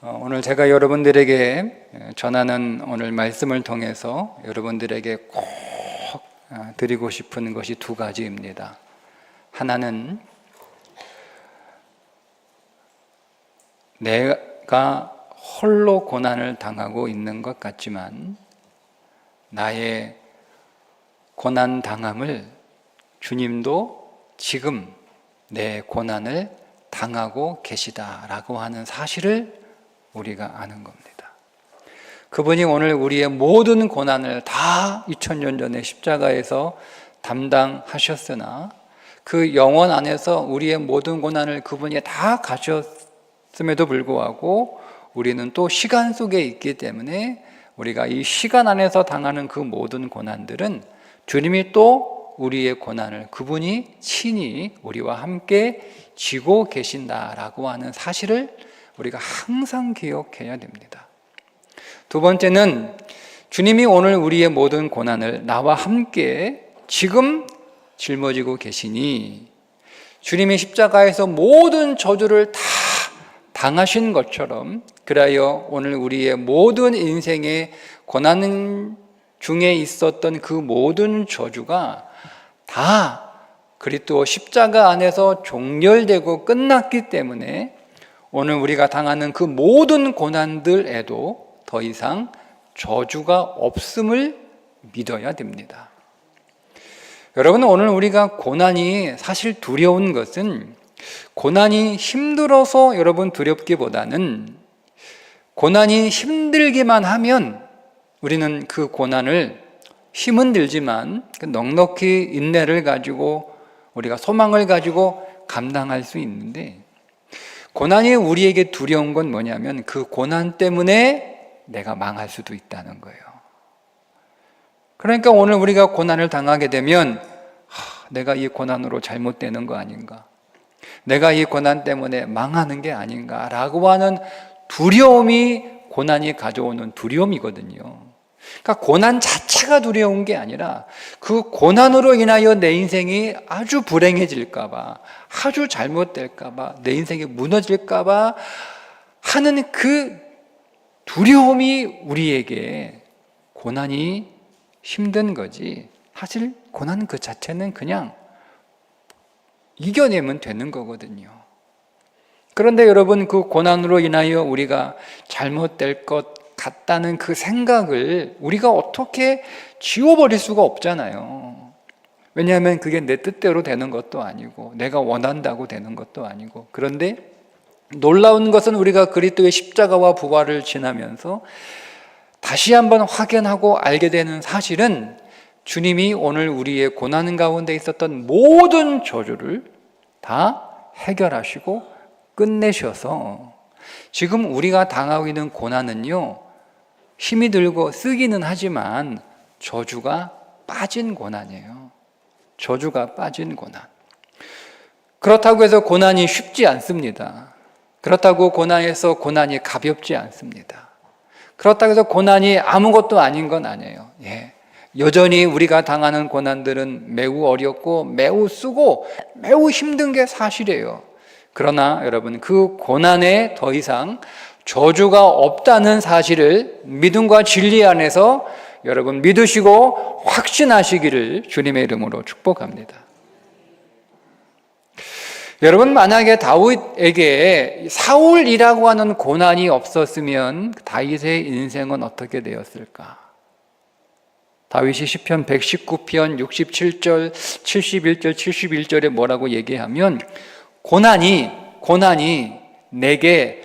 어, 오늘 제가 여러분들에게 전하는 오늘 말씀을 통해서 여러분들에게 꼭 어, 드리고 싶은 것이 두 가지입니다. 하나는 내가 홀로 고난을 당하고 있는 것 같지만 나의 고난 당함을 주님도 지금 내 고난을 당하고 계시다라고 하는 사실을 우리가 아는 겁니다. 그분이 오늘 우리의 모든 고난을 다 2000년 전에 십자가에서 담당하셨으나 그 영원 안에서 우리의 모든 고난을 그분이 다 가셨음에도 불구하고 우리는 또 시간 속에 있기 때문에 우리가 이 시간 안에서 당하는 그 모든 고난들은 주님이 또 우리의 고난을 그분이 친히 우리와 함께 지고 계신다라고 하는 사실을 우리가 항상 기억해야 됩니다. 두 번째는 주님이 오늘 우리의 모든 고난을 나와 함께 지금 짊어지고 계시니 주님이 십자가에서 모든 저주를 다 당하신 것처럼 그라여 오늘 우리의 모든 인생의 고난 중에 있었던 그 모든 저주가 다 그리스도 십자가 안에서 종결되고 끝났기 때문에 오늘 우리가 당하는 그 모든 고난들에도 더 이상 저주가 없음을 믿어야 됩니다. 여러분, 오늘 우리가 고난이 사실 두려운 것은 고난이 힘들어서 여러분 두렵기보다는 고난이 힘들기만 하면 우리는 그 고난을 힘은 들지만 그 넉넉히 인내를 가지고 우리가 소망을 가지고 감당할 수 있는데 고난이 우리에게 두려운 건 뭐냐면 그 고난 때문에 내가 망할 수도 있다는 거예요. 그러니까 오늘 우리가 고난을 당하게 되면 하, 내가 이 고난으로 잘못되는 거 아닌가? 내가 이 고난 때문에 망하는 게 아닌가라고 하는 두려움이 고난이 가져오는 두려움이거든요. 그러니까 고난 자체가 두려운 게 아니라 그 고난으로 인하여 내 인생이 아주 불행해질까봐, 아주 잘못될까봐, 내 인생이 무너질까봐 하는 그 두려움이 우리에게 고난이 힘든 거지. 사실 고난 그 자체는 그냥 이겨내면 되는 거거든요. 그런데 여러분 그 고난으로 인하여 우리가 잘못될 것 같다는 그 생각을 우리가 어떻게 지워버릴 수가 없잖아요. 왜냐하면 그게 내 뜻대로 되는 것도 아니고 내가 원한다고 되는 것도 아니고 그런데 놀라운 것은 우리가 그리스도의 십자가와 부활을 지나면서 다시 한번 확연하고 알게 되는 사실은 주님이 오늘 우리의 고난 가운데 있었던 모든 저주를 다 해결하시고 끝내셔서 지금 우리가 당하고 있는 고난은요, 힘이 들고 쓰기는 하지만 저주가 빠진 고난이에요. 저주가 빠진 고난. 그렇다고 해서 고난이 쉽지 않습니다. 그렇다고 고난에서 고난이 가볍지 않습니다. 그렇다고 해서 고난이 아무것도 아닌 건 아니에요. 예. 여전히 우리가 당하는 고난들은 매우 어렵고 매우 쓰고 매우 힘든 게 사실이에요. 그러나 여러분 그 고난에 더 이상 저주가 없다는 사실을 믿음과 진리 안에서 여러분 믿으시고 확신하시기를 주님의 이름으로 축복합니다. 여러분 만약에 다윗에게 사울이라고 하는 고난이 없었으면 다윗의 인생은 어떻게 되었을까? 다윗이 시편 119편 67절 71절 71절에 뭐라고 얘기하면 고난이 고난이 내게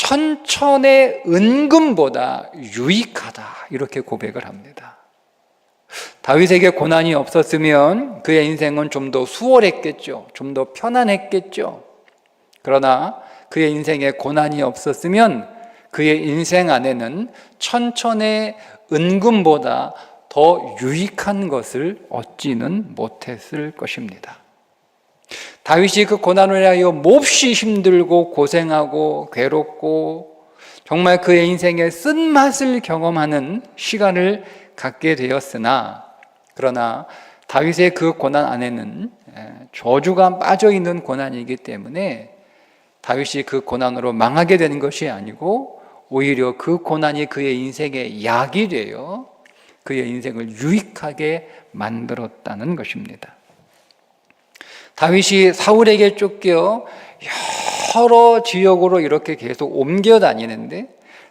천천의 은금보다 유익하다 이렇게 고백을 합니다. 다윗에게 고난이 없었으면 그의 인생은 좀 더 수월했겠죠. 좀 더 편안했겠죠. 그러나 그의 인생에 고난이 없었으면 그의 인생 안에는 천천의 은금보다 더 유익한 것을 얻지는 못했을 것입니다. 다윗이 그 고난을 위하여 몹시 힘들고 고생하고 괴롭고 정말 그의 인생의 쓴맛을 경험하는 시간을 갖게 되었으나 그러나 다윗의 그 고난 안에는 저주가 빠져 있는 고난이기 때문에 다윗이 그 고난으로 망하게 되는 것이 아니고 오히려 그 고난이 그의 인생의 약이 되어 그의 인생을 유익하게 만들었다는 것입니다. 다윗이 사울에게 쫓겨 여러 지역으로 이렇게 계속 옮겨 다니는데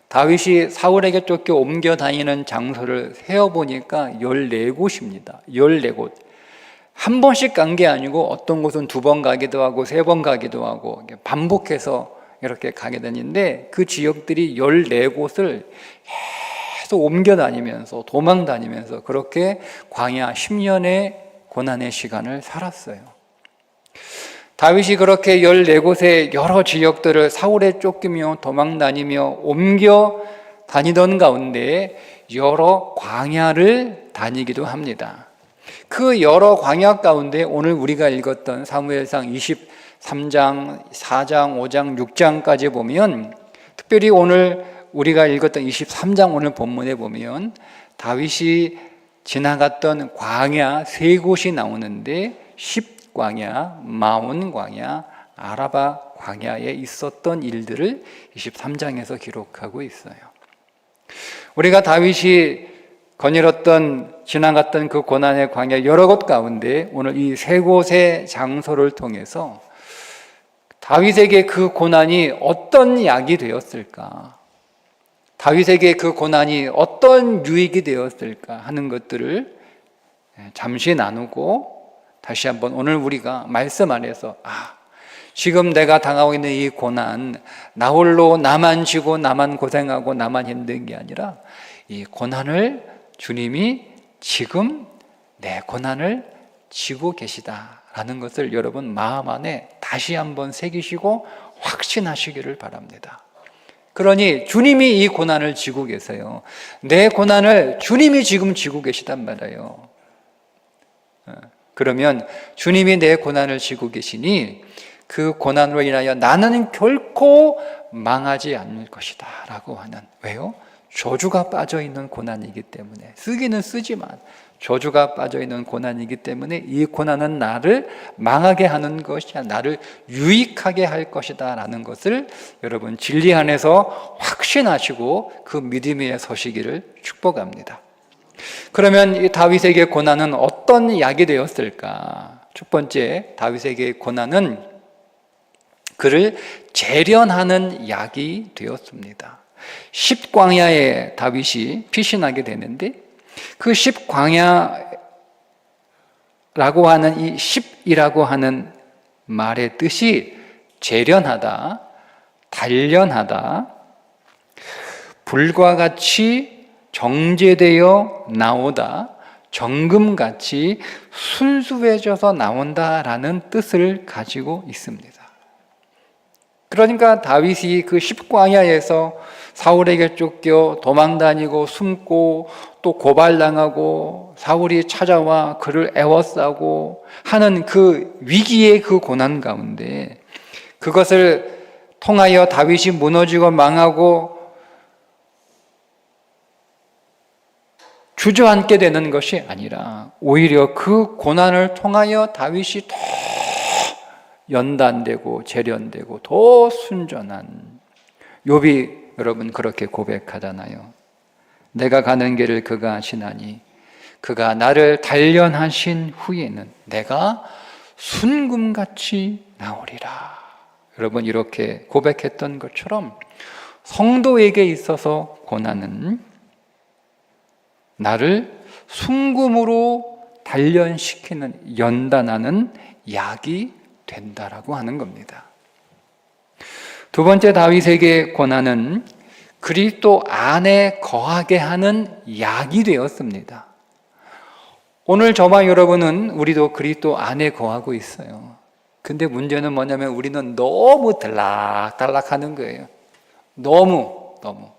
다윗이 사울에게 쫓겨 옮겨 다니는 장소를 세어 보니까 14곳입니다. 14곳. 한 번씩 간 게 아니고 어떤 곳은 두 번 가기도 하고 세 번 가기도 하고 반복해서 이렇게 가게 되는데 그 지역들이 14곳을 계속 옮겨 다니면서 도망 다니면서 그렇게 광야 10년의 고난의 시간을 살았어요. 다윗이 그렇게 14곳의 여러 지역들을 사울에 쫓기며 도망 다니며 옮겨 다니던 가운데 여러 광야를 다니기도 합니다. 그 여러 광야 가운데 오늘 우리가 읽었던 사무엘상 23장, 4장, 5장, 6장까지 보면 특별히 오늘 우리가 읽었던 23장 오늘 본문에 보면 다윗이 지나갔던 광야 세 곳이 나오는데 10 광야, 마온 광야, 아라바 광야에 있었던 일들을 23장에서 기록하고 있어요. 우리가 다윗이 거닐었던 지나갔던 그 고난의 광야 여러 곳 가운데 오늘 이 세 곳의 장소를 통해서 다윗에게 그 고난이 어떤 약이 되었을까? 다윗에게 그 고난이 어떤 유익이 되었을까 하는 것들을 잠시 나누고 다시 한번 오늘 우리가 말씀 안에서 아 지금 내가 당하고 있는 이 고난 나 홀로 나만 지고 나만 고생하고 나만 힘든 게 아니라 이 고난을 주님이 지금 내 고난을 지고 계시다라는 것을 여러분 마음 안에 다시 한번 새기시고 확신하시기를 바랍니다. 그러니 주님이 이 고난을 지고 계세요. 내 고난을 주님이 지금 지고 계시단 말이에요. 어, 그러면 주님이 내 고난을 지고 계시니 그 고난으로 인하여 나는 결코 망하지 않을 것이다. 라고 하는, 왜요? 저주가 빠져 있는 고난이기 때문에 쓰기는 쓰지만 저주가 빠져 있는 고난이기 때문에 이 고난은 나를 망하게 하는 것이 야 나를 유익하게 할 것이다라는 것을 여러분 진리 안에서 확신하시고 그 믿음에 서시기를 축복합니다. 그러면 이 다윗에게 고난은 어떤 약이 되었을까? 첫 번째 다윗에게 고난은 그를 재련하는 약이 되었습니다. 십광야에 다윗이 피신하게 되는데 그 십광야라고 하는 이 십이라고 하는 말의 뜻이 재련하다, 단련하다, 불과 같이 정제되어 나오다, 정금같이 순수해져서 나온다라는 뜻을 가지고 있습니다. 그러니까 다윗이 그 십광야에서 사울에게 쫓겨 도망다니고 숨고 또 고발당하고 사울이 찾아와 그를 애워싸고 하는 그 위기의 그 고난 가운데 그것을 통하여 다윗이 무너지고 망하고 주저앉게 되는 것이 아니라 오히려 그 고난을 통하여 다윗이 더 연단되고 재련되고 더 순전한 욥이 여러분 그렇게 고백하잖아요. 내가 가는 길을 그가 아시나니 그가 나를 단련하신 후에는 내가 순금같이 나오리라. 여러분 이렇게 고백했던 것처럼 성도에게 있어서 고난은 나를 순금으로 단련시키는 연단하는 약이 된다라고 하는 겁니다. 두 번째 다윗에게 고난은 그리스도 안에 거하게 하는 약이 되었습니다. 오늘 저와 여러분은 우리도 그리스도 안에 거하고 있어요. 근데 문제는 뭐냐면 우리는 너무 들락달락 하는 거예요. 너무, 너무.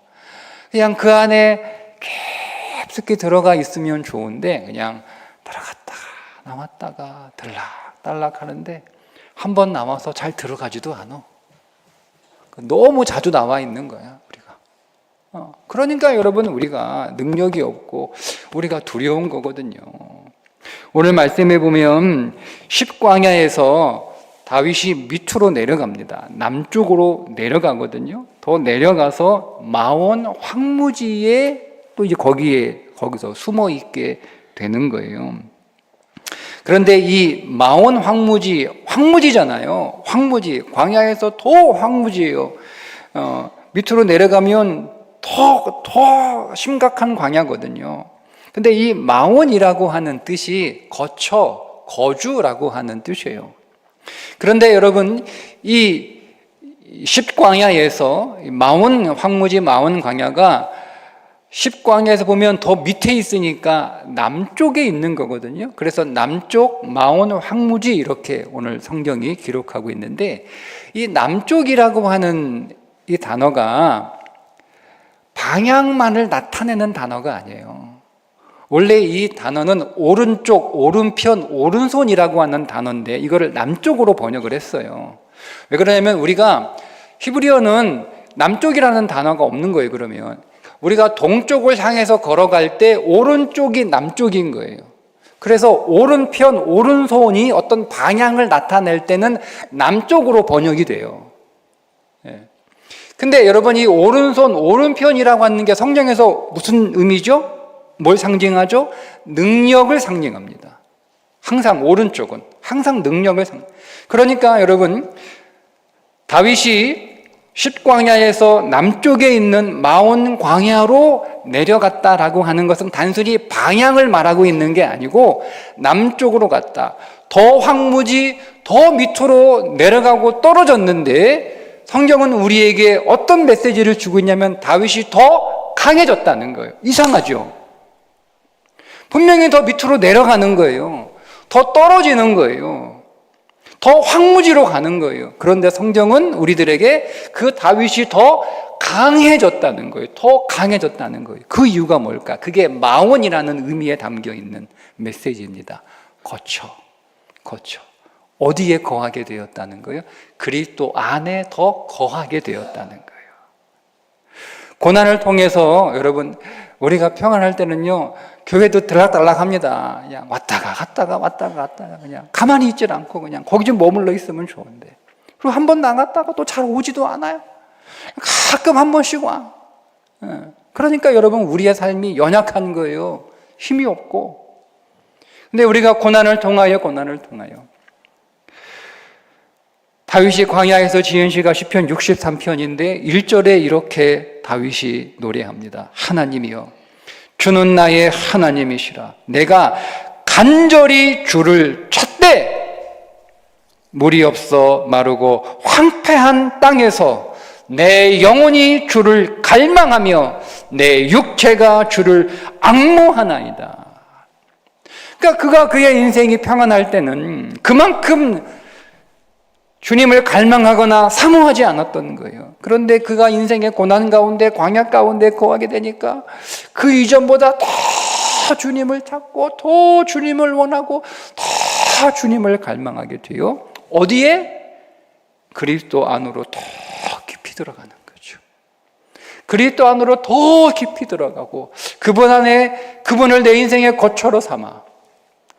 그냥 그 안에 깊숙이 들어가 있으면 좋은데 그냥 들어갔다가 나왔다가 들락달락 하는데 한 번 나와서 잘 들어가지도 않아. 너무 자주 나와 있는 거야, 우리가. 어, 그러니까 여러분, 우리가 능력이 없고, 우리가 두려운 거거든요. 오늘 말씀해 보면, 십광야에서 다윗이 밑으로 내려갑니다. 남쪽으로 내려가거든요. 더 내려가서 마온 황무지에 또 이제 거기에 거기서 숨어 있게 되는 거예요. 그런데 이 마온 황무지 황무지잖아요. 황무지 광야에서 더 황무지예요. 어, 밑으로 내려가면 더 더 심각한 광야거든요. 근데 이 마온이라고 하는 뜻이 거처, 거주라고 하는 뜻이에요. 그런데 여러분 이 십광야에서 마온 황무지 마온 광야가 십광야에서 보면 더 밑에 있으니까 남쪽에 있는 거거든요. 그래서 남쪽 마온 황무지 이렇게 오늘 성경이 기록하고 있는데 이 남쪽이라고 하는 이 단어가 방향만을 나타내는 단어가 아니에요. 원래 이 단어는 오른쪽, 오른편, 오른손이라고 하는 단어인데 이거를 남쪽으로 번역을 했어요. 왜 그러냐면 우리가 히브리어는 남쪽이라는 단어가 없는 거예요, 그러면. 우리가 동쪽을 향해서 걸어갈 때 오른쪽이 남쪽인 거예요. 그래서 오른편, 오른손이 어떤 방향을 나타낼 때는 남쪽으로 번역이 돼요. 예. 근데 여러분 이 오른손, 오른편이라고 하는 게 성경에서 무슨 의미죠? 뭘 상징하죠? 능력을 상징합니다. 항상 오른쪽은 항상 능력을 상. 그러니까 여러분 다윗이 십광야에서 남쪽에 있는 마온 광야로 내려갔다라고 하는 것은 단순히 방향을 말하고 있는 게 아니고 남쪽으로 갔다. 더 황무지, 더 밑으로 내려가고 떨어졌는데 성경은 우리에게 어떤 메시지를 주고 있냐면 다윗이 더 강해졌다는 거예요. 이상하죠? 분명히 더 밑으로 내려가는 거예요. 더 떨어지는 거예요. 더 황무지로 가는 거예요. 그런데 성경은 우리들에게 그 다윗이 더 강해졌다는 거예요. 더 강해졌다는 거예요. 그 이유가 뭘까? 그게 마원이라는 의미에 담겨 있는 메시지입니다. 거쳐, 거쳐. 어디에 거하게 되었다는 거예요? 그리스도 안에 더 거하게 되었다는 거예요. 고난을 통해서 여러분 우리가 평안할 때는요 교회도 들락달락 합니다. 그냥 왔다가 갔다가 왔다가 갔다가 그냥 가만히 있질 않고 그냥 거기 좀 머물러 있으면 좋은데 그리고 한 번 나갔다가 또 잘 오지도 않아요. 가끔 한 번씩 와. 예. 그러니까 여러분 우리의 삶이 연약한 거예요. 힘이 없고. 근데 우리가 고난을 통하여 고난을 통하여 다윗이 광야에서 지은 시가 시편 63편인데 1절에 이렇게 다윗이 노래합니다. 하나님이여 주는 나의 하나님이시라. 내가 간절히 주를 찾되 물이 없어 마르고 황폐한 땅에서 내 영혼이 주를 갈망하며 내 육체가 주를 악모하나이다. 그러니까 그가 그의 인생이 평안할 때는 그만큼 주님을 갈망하거나 사모하지 않았던 거예요. 그런데 그가 인생의 고난 가운데 광야 가운데 거하게 되니까 그 이전보다 더 주님을 찾고 더 주님을 원하고 더 주님을 갈망하게 돼요. 어디에? 그리스도 안으로 더 깊이 들어가는 거죠. 그리스도 안으로 더 깊이 들어가고 그분 안에 그분을 내 인생의 거처로 삼아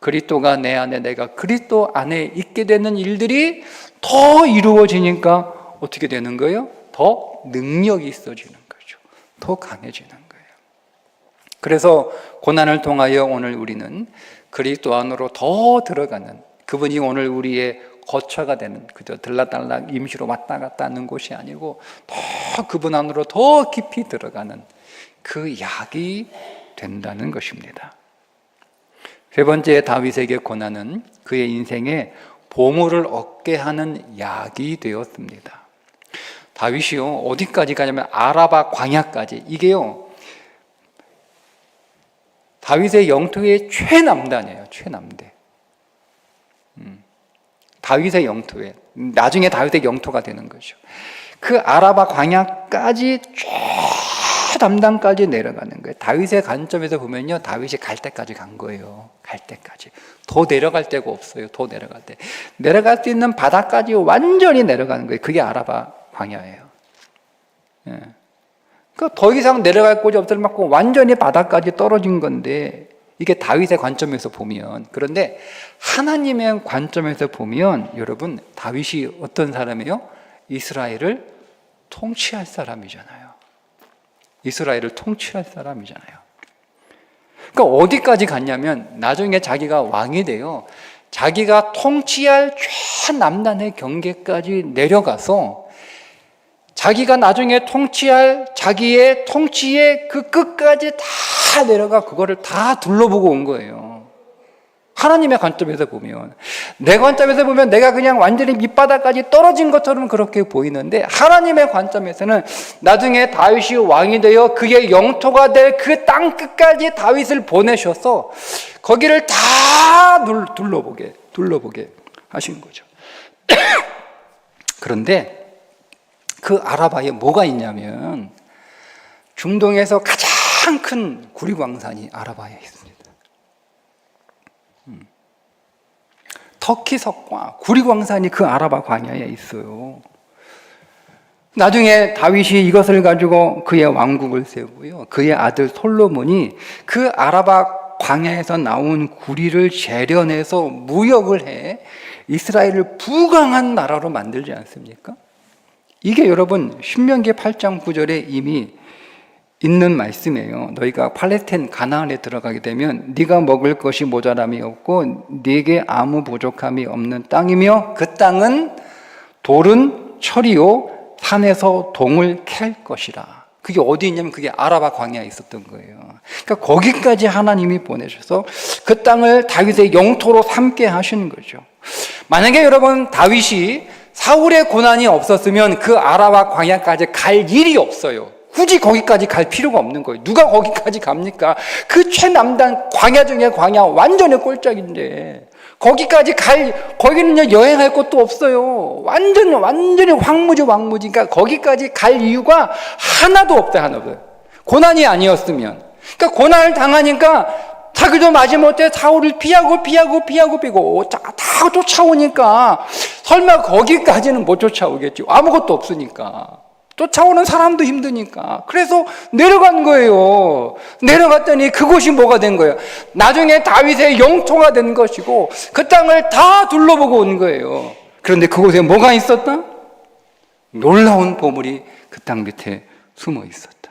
그리스도가 내 안에 내가 그리스도 안에 있게 되는 일들이 더 이루어지니까 어떻게 되는 거예요? 더 능력이 있어지는 거죠. 더 강해지는 거예요. 그래서 고난을 통하여 오늘 우리는 그리스도 안으로 더 들어가는 그분이 오늘 우리의 거처가 되는 그저 들락달락 임시로 왔다 갔다 하는 곳이 아니고 더 그분 안으로 더 깊이 들어가는 그 약이 된다는 것입니다. 세 번째 다윗에게 고난은 그의 인생에 보물을 얻게 하는 약이 되었습니다. 다윗이요 어디까지 가냐면 아라바 광야까지 이게요 다윗의 영토의 최남단이에요 최남대. 음, 다윗의 영토에 나중에 다윗의 영토가 되는 거죠. 그 아라바 광야까지 담당까지 내려가는 거예요. 다윗의 관점에서 보면요, 다윗이 갈 때까지 간 거예요. 갈 때까지. 더 내려갈 데가 없어요. 더 내려갈 때. 내려갈 수 있는 바닥까지 완전히 내려가는 거예요. 그게 아라바 광야예요. 예. 그더 이상 내려갈 곳이 없을 만큼 완전히 바닥까지 떨어진 건데, 이게 다윗의 관점에서 보면 그런데 하나님의 관점에서 보면 여러분 다윗이 어떤 사람이에요? 이스라엘을 통치할 사람이잖아요. 이스라엘을 통치할 사람이잖아요. 그러니까 어디까지 갔냐면 나중에 자기가 왕이 돼요. 자기가 통치할 최남단의 경계까지 내려가서 자기가 나중에 통치할 자기의 통치의 그 끝까지 다 내려가 그거를 다 둘러보고 온 거예요. 하나님의 관점에서 보면 내 관점에서 보면 내가 그냥 완전히 밑바닥까지 떨어진 것처럼 그렇게 보이는데 하나님의 관점에서는 나중에 다윗이 왕이 되어 그의 영토가 될 그 땅 끝까지 다윗을 보내셔서 거기를 다 둘러보게 둘러보게 하신 거죠. 그런데 그 아라바에 뭐가 있냐면 중동에서 가장 큰 구리광산이 아라바에 있습니다. 음. 터키석과 구리광산이 그 아라바 광야에 있어요. 나중에 다윗이 이것을 가지고 그의 왕국을 세우고요. 그의 아들 솔로몬이 그 아라바 광야에서 나온 구리를 재련해서 무역을 해 이스라엘을 부강한 나라로 만들지 않습니까? 이게 여러분 신명기 8장 9절에 이미 있는 말씀이에요. 너희가 팔레스타인 가나안에 들어가게 되면 네가 먹을 것이 모자람이 없고 네게 아무 부족함이 없는 땅이며 그 땅은 돌은 철이요 산에서 동을 캘 것이라. 그게 어디 있냐면 그게 아라바 광야에 있었던 거예요. 그러니까 거기까지 하나님이 보내셔서 그 땅을 다윗의 영토로 삼게 하시는 거죠. 만약에 여러분 다윗이 사울의 고난이 없었으면 그 아라바 광야까지 갈 일이 없어요. 굳이 거기까지 갈 필요가 없는 거예요. 누가 거기까지 갑니까? 그 최남단 광야 중에 광야 완전히 꼴짝인데 거기까지 갈 거기는 여행할 것도 없어요. 완전 완전히 황무지 왕무지. 그러니까 거기까지 갈 이유가 하나도 없다 하나도. 고난이 아니었으면. 그러니까 고난을 당하니까 자기도 마지못해 사울을 피하고 피하고 피하고 피고 다 쫓아오니까 설마 거기까지는 못 쫓아오겠지. 아무것도 없으니까. 쫓아오는 사람도 힘드니까. 그래서 내려간 거예요. 내려갔더니 그곳이 뭐가 된 거예요? 나중에 다윗의 영토가 된 것이고 그 땅을 다 둘러보고 온 거예요. 그런데 그곳에 뭐가 있었다? 놀라운 보물이 그 땅 밑에 숨어 있었다.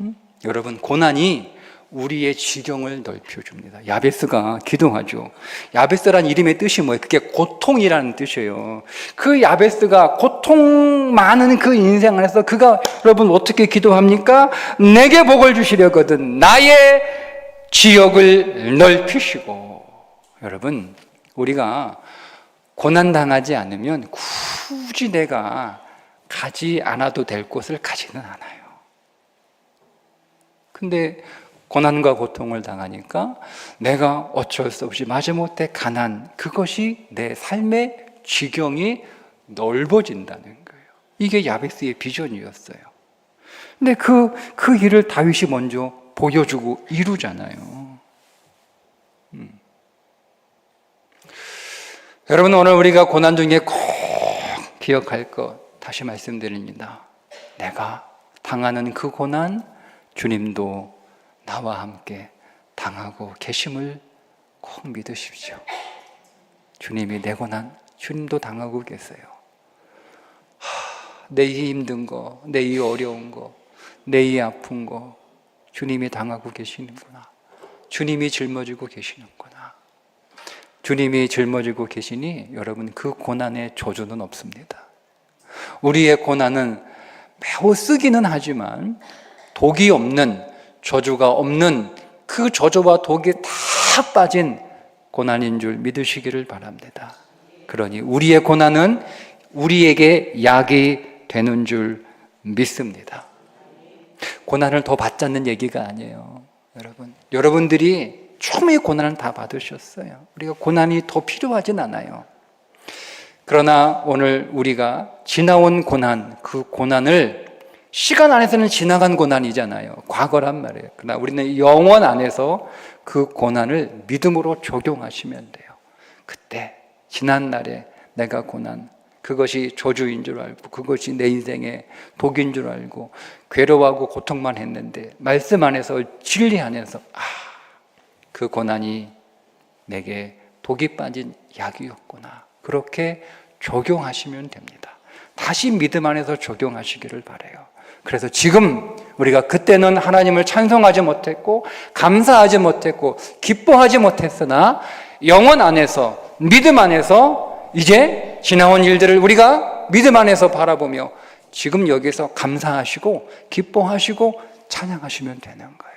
음? 여러분, 고난이 우리의 지경을 넓혀줍니다. 야베스가 기도하죠. 야베스란 이름의 뜻이 뭐예요? 그게 고통이라는 뜻이에요. 그 야베스가 고통 많은 그 인생 안에서 그가 여러분 어떻게 기도합니까? 내게 복을 주시려거든 나의 지역을 넓히시고 여러분 우리가 고난 당하지 않으면 굳이 내가 가지 않아도 될 곳을 가지는 않아요. 근데 고난과 고통을 당하니까 내가 어쩔 수 없이 마지못해 가난 그것이 내 삶의 지경이 넓어진다는 거예요. 이게 야베스의 비전이었어요. 근데 그, 그 일을 다윗이 먼저 보여주고 이루잖아요. 음. 여러분, 오늘 우리가 고난 중에 꼭 기억할 것 다시 말씀드립니다. 내가 당하는 그 고난, 주님도 나와 함께 당하고 계심을 꼭 믿으십시오. 주님이 내 고난, 주님도 당하고 계세요. 내 힘든 거, 내 어려운 거, 내 아픈 거, 주님이 당하고 계시는구나. 주님이 짊어지고 계시는구나. 주님이 짊어지고 계시니 여러분 그 고난의 저주는 없습니다. 우리의 고난은 매우 쓰기는 하지만 독이 없는 저주가 없는 그 저주와 독이 다 빠진 고난인 줄 믿으시기를 바랍니다. 그러니 우리의 고난은 우리에게 약이 되는 줄 믿습니다. 고난을 더 받자는 얘기가 아니에요. 여러분. 여러분들이 처음에 고난을 다 받으셨어요. 우리가 고난이 더 필요하진 않아요. 그러나 오늘 우리가 지나온 고난, 그 고난을 시간 안에서는 지나간 고난이잖아요. 과거란 말이에요. 그러나 우리는 영원 안에서 그 고난을 믿음으로 적용하시면 돼요. 그때 지난 날에 내가 고난 그것이 저주인 줄 알고 그것이 내 인생의 독인 줄 알고 괴로워하고 고통만 했는데 말씀 안에서 진리 안에서 아 그 고난이 내게 독이 빠진 약이었구나. 그렇게 적용하시면 됩니다. 다시 믿음 안에서 적용하시기를 바래요. 그래서 지금 우리가 그때는 하나님을 찬송하지 못했고 감사하지 못했고 기뻐하지 못했으나 영원 안에서 믿음 안에서 이제 지나온 일들을 우리가 믿음 안에서 바라보며 지금 여기서 감사하시고 기뻐하시고 찬양하시면 되는 거예요.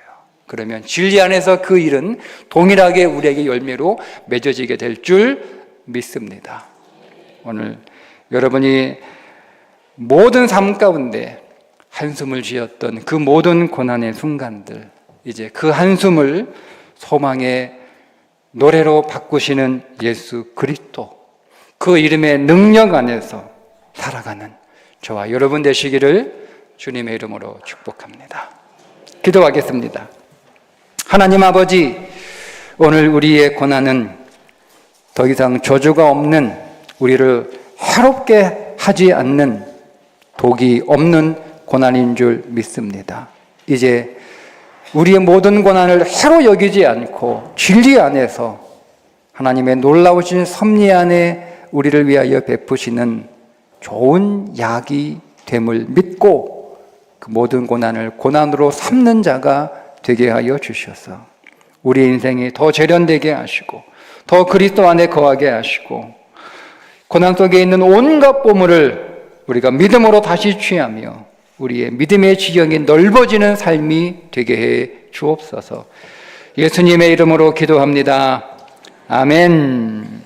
그러면 진리 안에서 그 일은 동일하게 우리에게 열매로 맺어지게 될 줄 믿습니다. 오늘 여러분이 모든 삶 가운데 한숨을 지었던 그 모든 고난의 순간들, 이제 그 한숨을 소망의 노래로 바꾸시는 예수 그리스도, 그 이름의 능력 안에서 살아가는 저와 여러분 되시기를 주님의 이름으로 축복합니다. 기도하겠습니다. 하나님 아버지, 오늘 우리의 고난은 더 이상 저주가 없는 우리를 해롭게 하지 않는 독이 없는 고난인 줄 믿습니다. 이제 우리의 모든 고난을 해로 여기지 않고 진리 안에서 하나님의 놀라우신 섭리 안에 우리를 위하여 베푸시는 좋은 약이 됨을 믿고 그 모든 고난을 고난으로 삼는 자가 되게 하여 주셔서 우리 인생이 더 재련되게 하시고 더 그리스도 안에 거하게 하시고 고난 속에 있는 온갖 보물을 우리가 믿음으로 다시 취하며 우리의 믿음의 지경이 넓어지는 삶이 되게 해 주옵소서. 예수님의 이름으로 기도합니다. 아멘.